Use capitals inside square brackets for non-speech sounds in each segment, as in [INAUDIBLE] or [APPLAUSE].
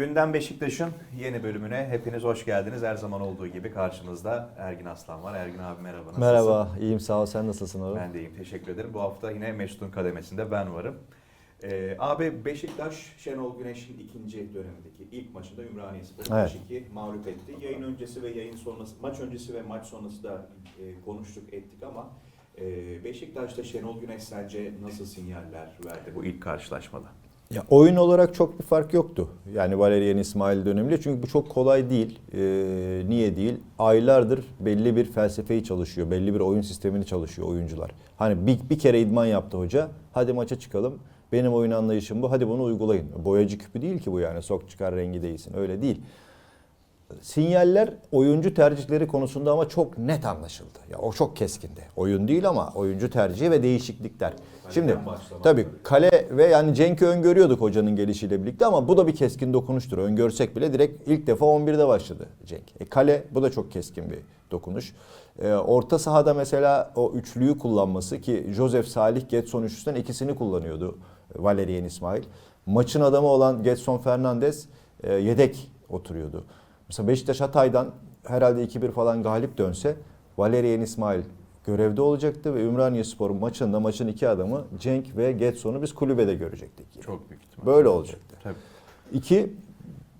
Gündem Beşiktaş'ın yeni bölümüne hepiniz hoş geldiniz. Her zaman olduğu gibi karşınızda Ergin Aslan var. Ergin abi merhaba. Nasılsın? Merhaba, iyiyim sağ ol. Sen nasılsın abi? Ben de iyiyim. Teşekkür ederim. Bu hafta yine Mesut'un kademesinde ben varım. Ee, abi Beşiktaş Şenol Güneş'in ikinci dönemindeki ilk maçında Ümraniye Spor Evet. 5-2 mağlup etti. Yayın öncesi ve yayın sonrası, maç öncesi ve maç sonrası da e, konuştuk ettik ama e, Beşiktaş'ta Şenol Güneş sence nasıl sinyaller verdi bu ilk karşılaşmada? Ya oyun olarak çok bir fark yoktu. Yani Valerian İsmail döneminde çünkü bu çok kolay değil. Ee, niye değil? Aylardır belli bir felsefeyi çalışıyor, belli bir oyun sistemini çalışıyor oyuncular. Hani bir, bir kere idman yaptı hoca. Hadi maça çıkalım. Benim oyun anlayışım bu. Hadi bunu uygulayın. Boyacı küpü değil ki bu yani. Sok çıkar rengi değilsin. Öyle değil. Sinyaller oyuncu tercihleri konusunda ama çok net anlaşıldı. Ya o çok keskindi. Oyun değil ama oyuncu tercihi ve değişiklikler. Şimdi tabii kale ve yani Cenk'i öngörüyorduk hocanın gelişiyle birlikte ama bu da bir keskin dokunuştur. Öngörsek bile direkt ilk defa 11'de başladı Cenk. E, kale bu da çok keskin bir dokunuş. E, orta sahada mesela o üçlüyü kullanması ki Joseph Salih Getson üçlüsünden ikisini kullanıyordu e, Valerian İsmail. Maçın adamı olan Getson Fernandez e, yedek oturuyordu. Mesela Beşiktaş Hatay'dan herhalde 2-1 falan galip dönse Valerian İsmail görevde olacaktı ve Ümraniye Spor maçında maçın iki adamı Cenk ve Getson'u biz kulübede görecektik. Çok büyük ihtimal. Böyle olacaktı. Tabii. İki,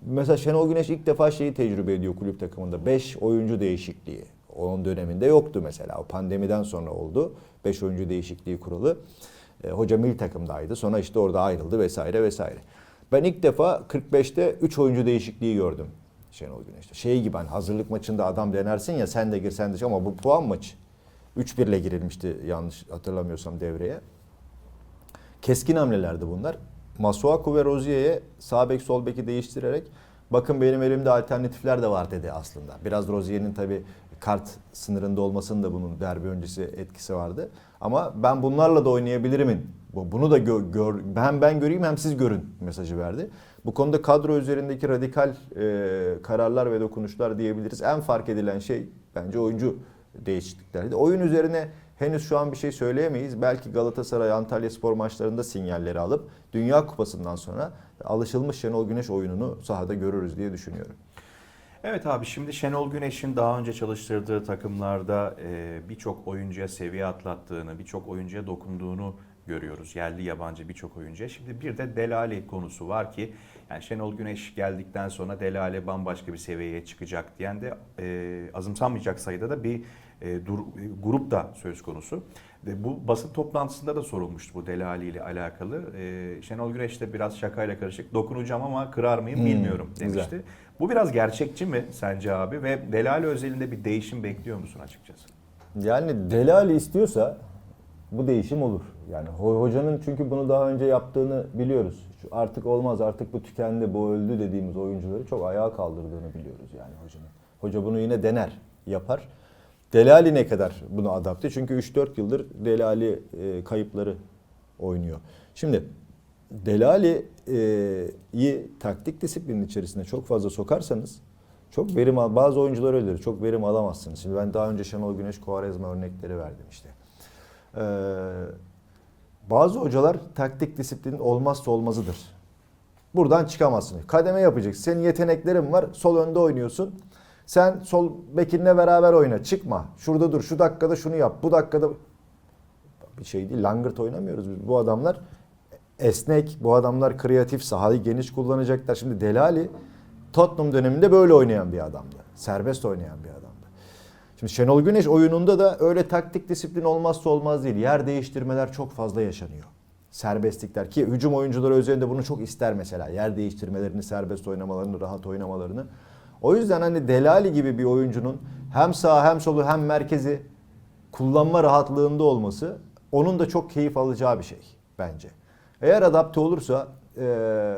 mesela Şenol Güneş ilk defa şeyi tecrübe ediyor kulüp takımında. 5 oyuncu değişikliği. Onun döneminde yoktu mesela. O pandemiden sonra oldu. 5 oyuncu değişikliği kuralı. E, hoca milli takımdaydı. Sonra işte orada ayrıldı vesaire vesaire. Ben ilk defa 45'te 3 oyuncu değişikliği gördüm Şenol Güneş'te. Şey gibi hani hazırlık maçında adam denersin ya sen de gir sen de çık ama bu puan maçı. 3-1 ile girilmişti yanlış hatırlamıyorsam devreye. Keskin hamlelerdi bunlar. Masuaku ve Rozier'e sağ bek sol beki değiştirerek bakın benim elimde alternatifler de var dedi aslında. Biraz Rozier'in tabi kart sınırında olmasının da bunun derbi öncesi etkisi vardı. Ama ben bunlarla da oynayabilirimin. bu- Bunu da gö- gör, hem ben göreyim hem siz görün mesajı verdi. Bu konuda kadro üzerindeki radikal e, kararlar ve dokunuşlar diyebiliriz. En fark edilen şey bence oyuncu değişikliklerdi. Oyun üzerine henüz şu an bir şey söyleyemeyiz. Belki Galatasaray Antalya Spor maçlarında sinyalleri alıp Dünya Kupası'ndan sonra alışılmış Şenol Güneş oyununu sahada görürüz diye düşünüyorum. Evet abi şimdi Şenol Güneş'in daha önce çalıştırdığı takımlarda e, birçok oyuncuya seviye atlattığını, birçok oyuncuya dokunduğunu görüyoruz. Yerli yabancı birçok oyuncuya. Şimdi bir de Delali konusu var ki yani Şenol Güneş geldikten sonra Delali bambaşka bir seviyeye çıkacak diyen de e, azımsanmayacak sayıda da bir e, dur, e, grup da söz konusu. Ve bu basın toplantısında da sorulmuştu bu Delali ile alakalı. E, Şenol Güneş de biraz şakayla karışık dokunacağım ama kırar mıyım Hmm, bilmiyorum güzel. demişti. Bu biraz gerçekçi mi sence abi ve Delali özelinde bir değişim bekliyor musun açıkçası? Yani Delali istiyorsa bu değişim olur. Yani ho- hocanın çünkü bunu daha önce yaptığını biliyoruz. Şu artık olmaz, artık bu tükendi, bu öldü dediğimiz oyuncuları çok ayağa kaldırdığını biliyoruz yani hocanın. Hoca bunu yine dener, yapar. Delali ne kadar bunu adapte? Çünkü 3-4 yıldır Delali e, kayıpları oynuyor. Şimdi Delali'yi taktik disiplinin içerisine çok fazla sokarsanız çok verim al bazı oyuncular öyledir. Çok verim alamazsınız. Şimdi ben daha önce Şenol Güneş, Kuarezma örnekleri verdim işte. Ee, bazı hocalar taktik disiplinin olmazsa olmazıdır. Buradan çıkamazsın. Kademe yapacaksın. Senin yeteneklerin var. Sol önde oynuyorsun. Sen sol bekinle beraber oyna. Çıkma. Şurada dur. Şu dakikada şunu yap. Bu dakikada bir şey değil. Langırt oynamıyoruz biz. Bu adamlar esnek. Bu adamlar kreatif. Sahayı geniş kullanacaklar. Şimdi Delali Tottenham döneminde böyle oynayan bir adamdı. Serbest oynayan bir adamdı. Şimdi Şenol Güneş oyununda da öyle taktik disiplin olmazsa olmaz değil. Yer değiştirmeler çok fazla yaşanıyor. Serbestlikler ki hücum oyuncuları üzerinde bunu çok ister mesela. Yer değiştirmelerini, serbest oynamalarını, rahat oynamalarını. O yüzden hani Delali gibi bir oyuncunun hem sağ hem solu hem merkezi kullanma rahatlığında olması onun da çok keyif alacağı bir şey bence. Eğer adapte olursa eee,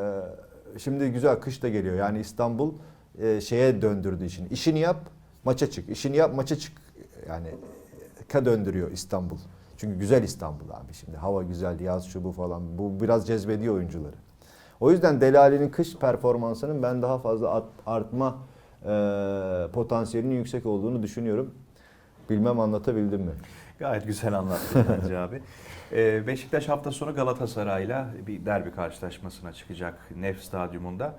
şimdi güzel kış da geliyor. Yani İstanbul eee, şeye döndürdü işini. İşini yap, maça çık. İşini yap, maça çık. Yani ka döndürüyor İstanbul. Çünkü güzel İstanbul abi şimdi. Hava güzel, yaz şu bu falan. Bu biraz cezbediyor oyuncuları. O yüzden Delali'nin kış performansının ben daha fazla at- artma eee potansiyelinin yüksek olduğunu düşünüyorum. Bilmem anlatabildim mi? Gayet güzel anlattın [LAUGHS] bence abi. Ee, Beşiktaş hafta sonu Galatasaray'la bir derbi karşılaşmasına çıkacak Nef Stadyumunda.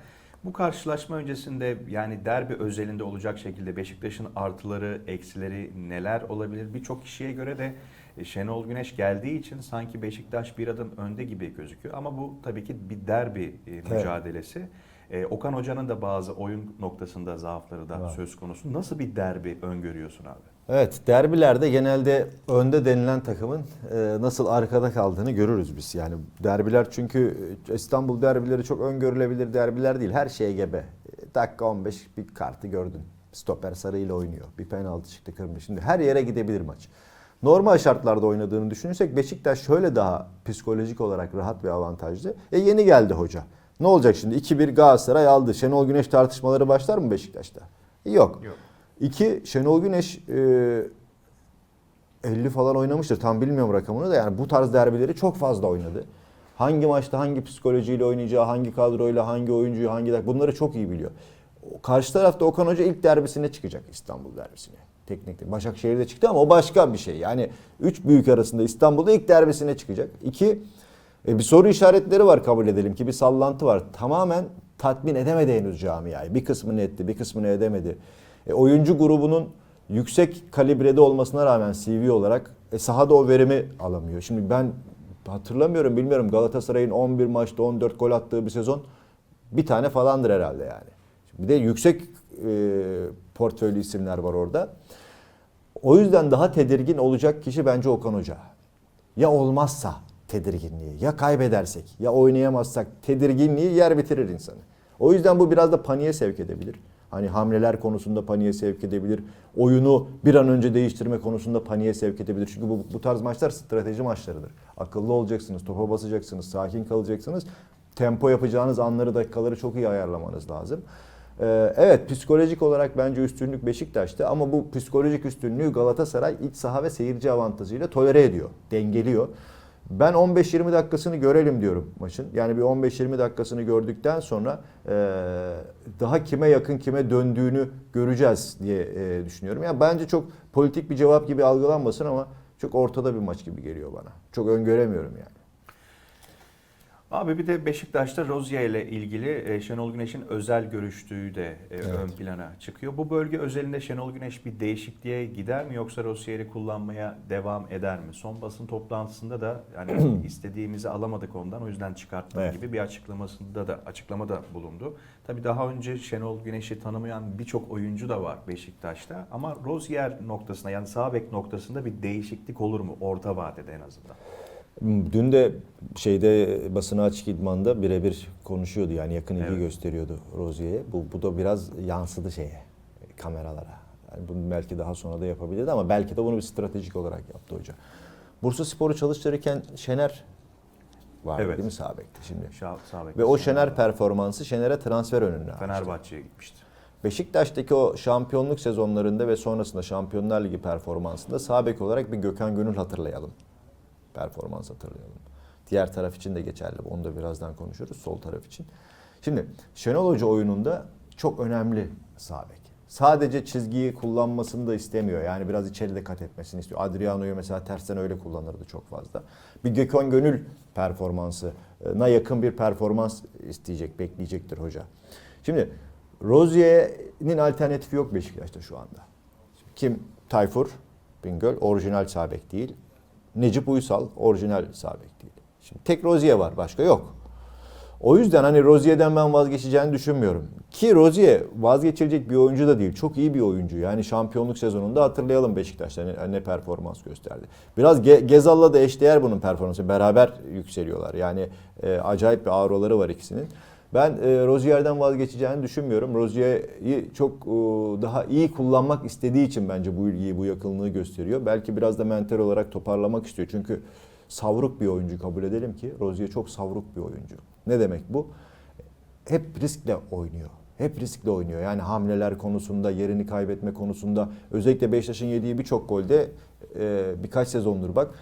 Bu karşılaşma öncesinde yani derbi özelinde olacak şekilde Beşiktaş'ın artıları, eksileri neler olabilir? Birçok kişiye göre de e, Şenol Güneş geldiği için sanki Beşiktaş bir adım önde gibi gözüküyor. Ama bu tabii ki bir derbi e, mücadelesi. E, Okan Hoca'nın da bazı oyun noktasında zaafları da Var. söz konusu. Nasıl bir derbi öngörüyorsun abi? Evet, derbilerde genelde önde denilen takımın e, nasıl arkada kaldığını görürüz biz. Yani derbiler çünkü e, İstanbul derbileri çok öngörülebilir derbiler değil. Her şeye gebe. Dakika 15 bir kartı gördün. Stoper sarıyla oynuyor. Bir penaltı çıktı kırmızı. Şimdi her yere gidebilir maç. Normal şartlarda oynadığını düşünürsek Beşiktaş şöyle daha psikolojik olarak rahat ve avantajlı. E yeni geldi hoca. Ne olacak şimdi? 2-1 Galatasaray aldı. Şenol Güneş tartışmaları başlar mı Beşiktaş'ta? Yok. Yok. İki, Şenol Güneş e, 50 falan oynamıştır. Tam bilmiyorum rakamını da yani bu tarz derbileri çok fazla oynadı. Hangi maçta hangi psikolojiyle oynayacağı, hangi kadroyla, hangi oyuncuyu, hangi dak bunları çok iyi biliyor. Karşı tarafta Okan Hoca ilk derbisine çıkacak İstanbul derbisine. Teknikte. Başakşehir'de çıktı ama o başka bir şey. Yani üç büyük arasında İstanbul'da ilk derbisine çıkacak. İki, e, bir soru işaretleri var kabul edelim ki bir sallantı var. Tamamen tatmin edemedi henüz camiayı. Bir kısmını etti, bir kısmını edemedi. E, oyuncu grubunun yüksek kalibrede olmasına rağmen CV olarak e, sahada o verimi alamıyor. Şimdi ben hatırlamıyorum bilmiyorum Galatasaray'ın 11 maçta 14 gol attığı bir sezon bir tane falandır herhalde yani. Bir de yüksek e, portföylü isimler var orada. O yüzden daha tedirgin olacak kişi bence Okan Hoca. Ya olmazsa tedirginliği, ya kaybedersek, ya oynayamazsak tedirginliği yer bitirir insanı. O yüzden bu biraz da paniğe sevk edebilir. Hani hamleler konusunda paniğe sevk edebilir. Oyunu bir an önce değiştirme konusunda paniğe sevk edebilir. Çünkü bu, bu tarz maçlar strateji maçlarıdır. Akıllı olacaksınız, topa basacaksınız, sakin kalacaksınız. Tempo yapacağınız anları, dakikaları çok iyi ayarlamanız lazım. Ee, evet psikolojik olarak bence üstünlük Beşiktaş'ta ama bu psikolojik üstünlüğü Galatasaray iç saha ve seyirci avantajıyla tolere ediyor, dengeliyor. Ben 15-20 dakikasını görelim diyorum maçın. Yani bir 15-20 dakikasını gördükten sonra e, daha kime yakın kime döndüğünü göreceğiz diye e, düşünüyorum. Yani bence çok politik bir cevap gibi algılanmasın ama çok ortada bir maç gibi geliyor bana. Çok öngöremiyorum yani. Abi bir de Beşiktaş'ta Rozier ile ilgili e, Şenol Güneş'in özel görüştüğü de e, ön plana çıkıyor. Bu bölge özelinde Şenol Güneş bir değişikliğe gider mi yoksa Rozier'i kullanmaya devam eder mi? Son basın toplantısında da yani [CLEARS THROAT] istediğimizi alamadık ondan o yüzden çıkarttım Evet. gibi bir açıklamasında da açıklamada bulundu. Tabii daha önce Şenol Güneş'i tanımayan birçok oyuncu da var Beşiktaş'ta ama Rozier noktasında yani sağ bek noktasında bir değişiklik olur mu orta vadede en azından? Dün de şeyde basına açık idmanda birebir konuşuyordu yani yakın ilgi Evet. gösteriyordu Rozier'e. Bu, bu da biraz yansıdı şeye kameralara. Yani bunu belki daha sonra da yapabilirdi ama belki de bunu bir stratejik olarak yaptı hoca. Bursa Spor'u çalıştırırken Şener vardı Evet. değil mi sağ bekte şimdi? Bek. Ve o Şener performansı Şener'e transfer önüne açtı. Fenerbahçe'ye gitmişti. Beşiktaş'taki o şampiyonluk sezonlarında ve sonrasında Şampiyonlar Ligi performansında sağ bek olarak bir Gökhan Gönül hatırlayalım. Performans hatırlayalım. Diğer taraf için de geçerli. Onu da birazdan konuşuruz. Sol taraf için. Şimdi Şenol Hoca oyununda çok önemli sağ bek. Sadece çizgiyi kullanmasını da istemiyor. Yani biraz içeride kat etmesini istiyor. Adriano'yu mesela tersten öyle kullanırdı çok fazla. Bir Gökhan Gönül performansına yakın bir performans isteyecek, bekleyecektir hoca. Şimdi Rozier'in alternatifi yok Beşiktaş'ta şu anda. Kim? Tayfur Bingöl orijinal sağ bek değil. Necip Uysal orijinal sağ değil. Şimdi tek Rozier var başka yok. O yüzden hani Rozier'den ben vazgeçeceğini düşünmüyorum. Ki Rozier vazgeçilecek bir oyuncu da değil. Çok iyi bir oyuncu. Yani şampiyonluk sezonunda hatırlayalım Beşiktaş'ta ne, ne performans gösterdi. Biraz Ge- Gezal'la da eşdeğer bunun performansı. Beraber yükseliyorlar. Yani e, acayip bir auraları var ikisinin. Ben e, Rozier'den vazgeçeceğini düşünmüyorum. Rozier'i çok e, daha iyi kullanmak istediği için bence bu ilgiyi, bu yakınlığı gösteriyor. Belki biraz da mental olarak toparlamak istiyor. Çünkü savruk bir oyuncu kabul edelim ki. Rozier çok savruk bir oyuncu. Ne demek bu? Hep riskle oynuyor. Hep riskle oynuyor. Yani hamleler konusunda, yerini kaybetme konusunda. Özellikle Beşiktaş'ın yediği birçok golde e, birkaç sezondur bak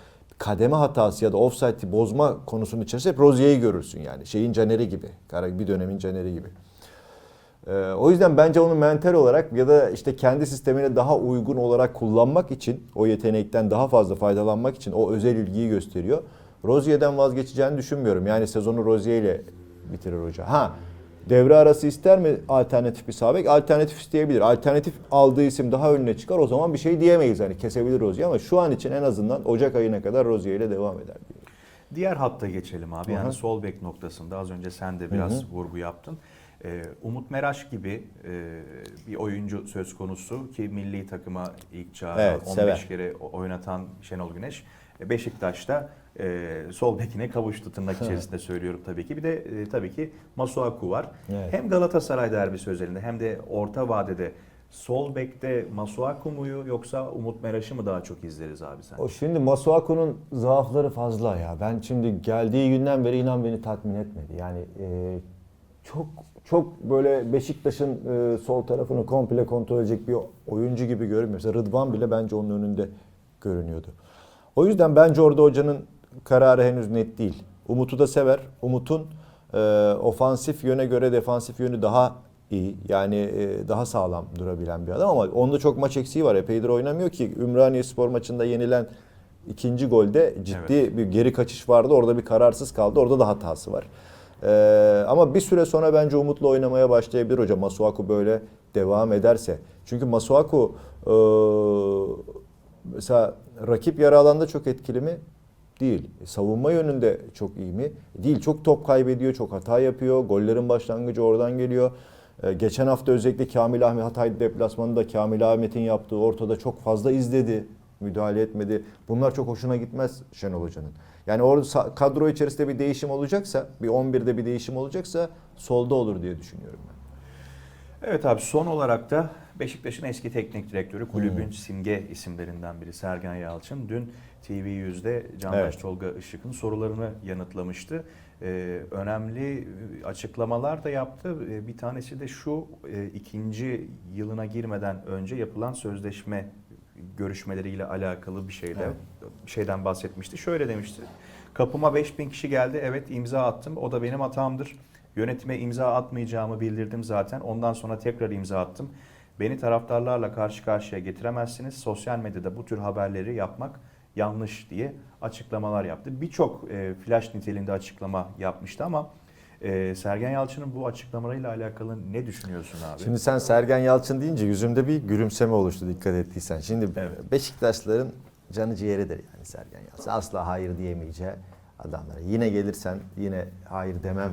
kademe hatası ya da offside'i bozma konusunun içerisinde hep Rozier'i görürsün yani. Şeyin Caner'i gibi. Bir dönemin Caner'i gibi. Ee, o yüzden bence onu mental olarak ya da işte kendi sistemine daha uygun olarak kullanmak için, o yetenekten daha fazla faydalanmak için o özel ilgiyi gösteriyor. Rozier'den vazgeçeceğini düşünmüyorum. Yani sezonu Rozier ile bitirir hoca. Ha devre arası ister mi alternatif bir sağ bek? Alternatif isteyebilir. Alternatif aldığı isim daha önüne çıkar. O zaman bir şey diyemeyiz. Hani kesebilir Rozier ama şu an için en azından Ocak ayına kadar Rozier ile devam eder diye. Diğer hatta geçelim abi. Hı Yani hı. sol bek noktasında az önce sen de biraz Hı vurgu yaptın. Ee, Umut Meraş gibi e, bir oyuncu söz konusu ki milli takıma ilk çağıran Evet, 15 sever. kere oynatan Şenol Güneş e, Beşiktaş'ta e, sol bekine kavuştu tırnak içerisinde söylüyorum tabii ki. Bir de e, tabii ki Masuaku var. Evet. Hem Galatasaray derbisi özelinde hem de orta vadede sol bekte Masuaku muyu yoksa Umut Meraş'ı mı daha çok izleriz abi sen? O şimdi Masuaku'nun zaafları fazla ya. Ben şimdi geldiği günden beri inan beni tatmin etmedi. Yani e, çok çok böyle Beşiktaş'ın e, sol tarafını komple kontrol edecek bir oyuncu gibi görünmüyor. Mesela Rıdvan bile bence onun önünde görünüyordu. O yüzden bence orada hocanın kararı henüz net değil. Umut'u da sever. Umut'un e, ofansif yöne göre defansif yönü daha iyi. Yani e, daha sağlam durabilen bir adam ama onda çok maç eksiği var. Epeydir oynamıyor ki. Ümraniye Spor maçında yenilen ikinci golde ciddi bir geri kaçış vardı. Orada bir kararsız kaldı. Orada da hatası var. Ee, ama bir süre sonra bence Umut'la oynamaya başlayabilir hocam. Masuaku böyle devam ederse. Çünkü Masuaku e, mesela rakip yarı alanda çok etkili mi? Değil. E, savunma yönünde çok iyi mi? Değil. Çok top kaybediyor, çok hata yapıyor. Gollerin başlangıcı oradan geliyor. E, geçen hafta özellikle Kamil Ahmet Hatay deplasmanında Kamil Ahmet'in yaptığı ortada çok fazla izledi. Müdahale etmedi. Bunlar çok hoşuna gitmez Şenol Hoca'nın. Yani orada kadro içerisinde bir değişim olacaksa, bir 11'de bir değişim olacaksa solda olur diye düşünüyorum ben. Evet abi son olarak da Beşiktaş'ın eski teknik direktörü kulübün simge isimlerinden biri Sergen Yalçın dün TV100'de Candaş Evet. Tolga Işık'ın sorularını yanıtlamıştı. Ee, önemli açıklamalar da yaptı. Ee, bir tanesi de şu e, ikinci yılına girmeden önce yapılan sözleşme görüşmeleriyle alakalı bir şeyde Evet. bir şeyden bahsetmişti. Şöyle demişti. Kapıma 5000 kişi geldi. Evet imza attım. O da benim hatamdır. Yönetime imza atmayacağımı bildirdim zaten. Ondan sonra tekrar imza attım. Beni taraftarlarla karşı karşıya getiremezsiniz. Sosyal medyada bu tür haberleri yapmak yanlış diye açıklamalar yaptı. Birçok e, flash niteliğinde açıklama yapmıştı ama e, Sergen Yalçın'ın bu açıklamalarıyla alakalı ne düşünüyorsun abi? Şimdi sen Sergen Yalçın deyince yüzümde bir gülümseme oluştu dikkat ettiysen. Şimdi Evet. Beşiktaşlıların canı ciğeridir yani Sergen Yalçın. Asla hayır diyemeyeceği adamlara. Yine gelirsen yine hayır demem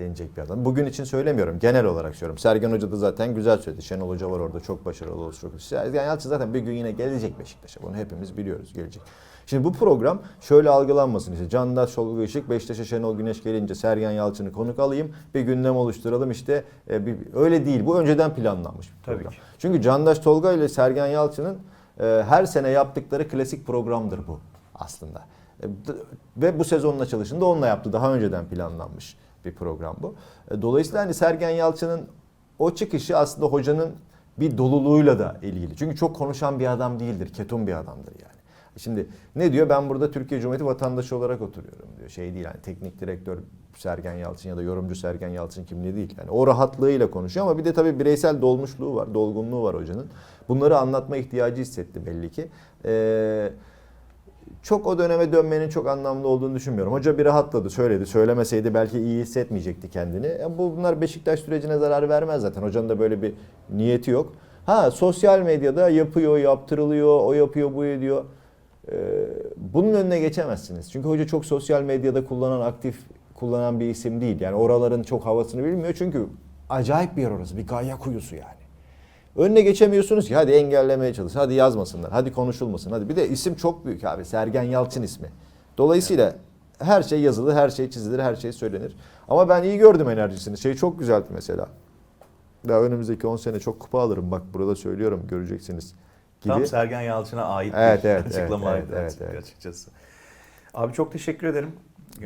denecek bir adam. Bugün için söylemiyorum. Genel olarak söylüyorum. Sergen Hoca da zaten güzel söyledi. Şenol Hoca var orada çok başarılı olur. Çok... Sergen Yalçın zaten bir gün yine gelecek Beşiktaş'a. Bunu hepimiz biliyoruz gelecek. Şimdi bu program şöyle algılanmasın işte. Candaş Tolga Işık, Beşiktaş'a Şenol Güneş gelince Sergen Yalçın'ı konuk alayım. Bir gündem oluşturalım işte. E, bir, öyle değil. Bu önceden planlanmış bir Tabii program. ki. Çünkü Candaş Tolga ile Sergen Yalçın'ın e, her sene yaptıkları klasik programdır bu aslında. E, ve bu sezonun açılışında onunla yaptı. Daha önceden planlanmış bir program bu. E, dolayısıyla hani Sergen Yalçın'ın o çıkışı aslında hocanın bir doluluğuyla da ilgili. Çünkü çok konuşan bir adam değildir. Ketum bir adamdır yani. Şimdi ne diyor? Ben burada Türkiye Cumhuriyeti vatandaşı olarak oturuyorum diyor. Şey değil yani teknik direktör Sergen Yalçın ya da yorumcu Sergen Yalçın kimliği değil. Yani o rahatlığıyla konuşuyor ama bir de tabii bireysel dolmuşluğu var, dolgunluğu var hocanın. Bunları anlatma ihtiyacı hissetti belli ki. Ee, çok o döneme dönmenin çok anlamlı olduğunu düşünmüyorum. Hoca bir rahatladı, söyledi. Söylemeseydi belki iyi hissetmeyecekti kendini. E, bu bunlar Beşiktaş sürecine zarar vermez zaten. Hocanın da böyle bir niyeti yok. Ha sosyal medyada yapıyor, yaptırılıyor, o yapıyor, bu ediyor. Ee, bunun önüne geçemezsiniz. Çünkü hoca çok sosyal medyada kullanan, aktif kullanan bir isim değil. Yani oraların çok havasını bilmiyor. Çünkü acayip bir yer orası. Bir gaya kuyusu yani. Önüne geçemiyorsunuz ki hadi engellemeye çalış. Hadi yazmasınlar. Hadi konuşulmasın. Hadi bir de isim çok büyük abi. Sergen Yalçın ismi. Dolayısıyla her şey yazılır, her şey çizilir, her şey söylenir. Ama ben iyi gördüm enerjisini. Şey çok güzeldi mesela. Daha önümüzdeki 10 sene çok kupa alırım. Bak burada söylüyorum göreceksiniz. Gibi. Tam Sergen Yalçın'a ait Evet, bir evet, açıklamaydı evet, [LAUGHS] evet, evet. açıkçası. Abi çok teşekkür ederim.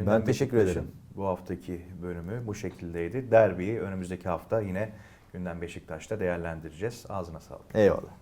Ben teşekkür ederim. Bu haftaki bölümü bu şekildeydi. Derbiyi önümüzdeki hafta yine günden Beşiktaş'ta değerlendireceğiz. Ağzına sağlık. Eyvallah.